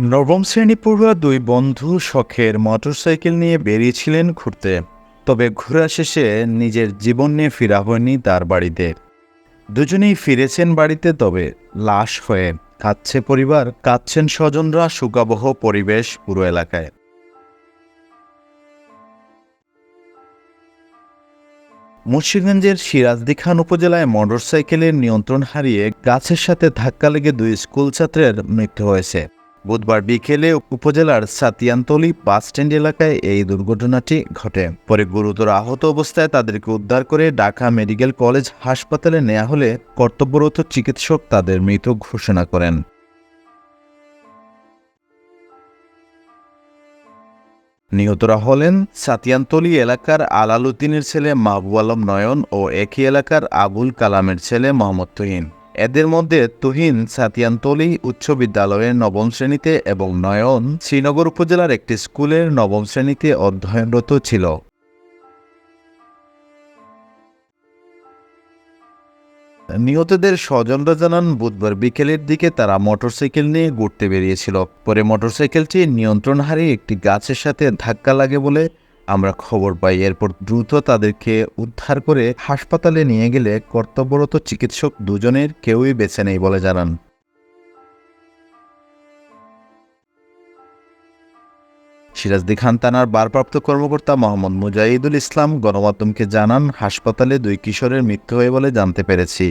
নবম শ্রেণি পড়ুয়া দুই বন্ধু শখের মোটরসাইকেল নিয়ে বেরিয়েছিলেন ঘুরতে, তবে ঘোরা শেষে নিজের জীবন নিয়ে ফেরা হয়নি তার বাড়িতে। দুজনেই ফিরেছেন বাড়িতে, তবে লাশ হয়ে কাঁদছে পরিবার, কাঁদছেন স্বজনরা শোকাবহ পরিবেশ পুরো এলাকায়। মুন্সিগঞ্জের সিরাজদি খান উপজেলায় মোটরসাইকেলের নিয়ন্ত্রণ হারিয়ে গাছের সাথে ধাক্কা লেগে দুই স্কুল ছাত্রের মৃত্যু হয়েছে। বুধবার বিকেলে উপজেলার সাতিয়ানতলি বাস স্ট্যান্ড এলাকায় এই দুর্ঘটনাটি ঘটে। পরে গুরুতর আহত অবস্থায় তাদেরকে উদ্ধার করে ঢাকা মেডিকেল কলেজ হাসপাতালে নেওয়া হলে কর্তব্যরত চিকিৎসক তাদের মৃত ঘোষণা করেন। নিহতরা হলেন সাতিয়ানতলি এলাকার আলালুদ্দিনের ছেলে মাহবুব আলম নয়ন ও একই এলাকার আবুল কালামের ছেলে মোহাম্মদ তুহিন। এদের মধ্যে তুহিন সাতিয়ানতলি উচ্চ বিদ্যালয়ের নবম শ্রেণীতে এবং নয়ন শ্রীনগর উপজেলার একটি স্কুলের নবম শ্রেণীতে অধ্যয়নরত ছিল। নিহতদের স্বজনরা জানান, বুধবার বিকেলের দিকে তারা মোটরসাইকেল নিয়ে ঘুরতে বেরিয়েছিল। পরে মোটরসাইকেলটি নিয়ন্ত্রণ হারিয়ে একটি গাছের সাথে ধাক্কা লাগে বলে আমরা খবর পাই। এরপর দ্রুত তাদেরকে উদ্ধার করে হাসপাতালে নিয়ে গেলে কর্তব্যরত চিকিৎসক দুজনের কেউই বেছে নেই বলে জানান। সিরাজদি খান থানার ভারপ্রাপ্ত কর্মকর্তা মোহাম্মদ মুজাহিদুল ইসলাম গণমাধ্যমকে জানান, হাসপাতালে দুই কিশোরের মৃত্যু হয়ে বলে জানতে পেরেছি।